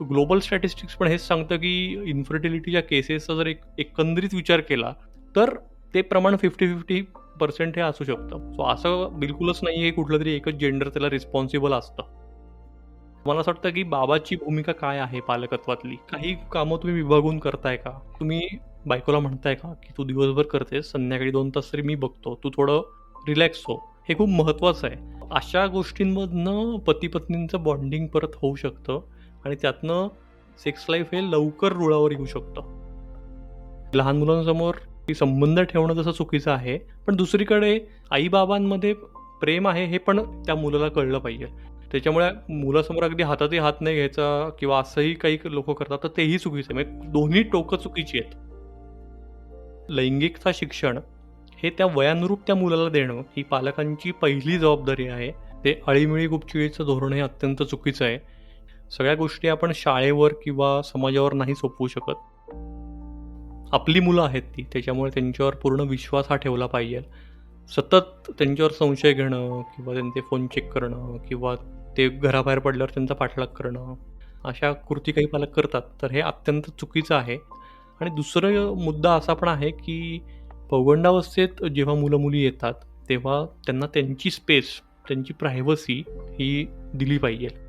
Global statistics पण हेच सांगतं की इन्फर्टिलिटीच्या केसेसचा जर एक एकंदरीत विचार केला तर ते प्रमाण फिफ्टी फिफ्टी पर्सेंट हे असू शकतं. सो असं बिलकुलच नाही आहे कुठलं तरी एकच जेंडर त्याला रिस्पॉन्सिबल असतं. मला असं वाटतं की बाबाची भूमिका काय आहे पालकत्वातली? काही कामं तुम्ही विभागून करताय का? तुम्ही बायकोला म्हणताय का की तू दिवसभर करतेस संध्याकाळी दोन तास तरी मी बघतो तू थोडं रिलॅक्स हो. हे खूप महत्त्वाचं आहे. अशा गोष्टींमधनं पती पत्नींचं बॉन्डिंग परत होऊ शकतं. आणि त्यातनं सेक्स लाईफ हे लवकर रुळावर येऊ शकतं. लहान मुलांसमोर संबंध ठेवणं जसं चुकीचं आहे पण दुसरीकडे आईबाबांमध्ये प्रेम आहे हे पण त्या मुलाला कळलं पाहिजे. त्याच्यामुळे मुलासमोर अगदी हातातही हात नाही घ्यायचा किंवा असंही काही लोक करतात तर तेही चुकीचं आहे. म्हणजे दोन्ही टोकं चुकीची आहेत. लैंगिकता शिक्षण हे त्या वयानुरूप त्या मुलाला देणं ही पालकांची पहिली जबाबदारी आहे. ते अळीमिळी गुपचिळीचं धोरण हे अत्यंत चुकीचं आहे. सगळ्या गोष्टी आपण शाळेवर किंवा समाजावर नाही सोपवू शकत. आपली मुलं आहेत ती त्याच्यामुळे त्यांच्यावर पूर्ण विश्वास हा ठेवला पाहिजे. सतत त्यांच्यावर संशय घेणं किंवा त्यांचे फोन चेक करणं किंवा ते घराबाहेर पडल्यावर त्यांचा पाठलाग करणं अशा कृती काही पालक करतात. तर हे अत्यंत चुकीचं आहे. आणि दुसरं मुद्दा असा पण आहे की पौगंडावस्थेत जेव्हा मुलं मुली येतात तेव्हा त्यांना त्यांची स्पेस त्यांची प्रायव्हसी ही दिली पाहिजे.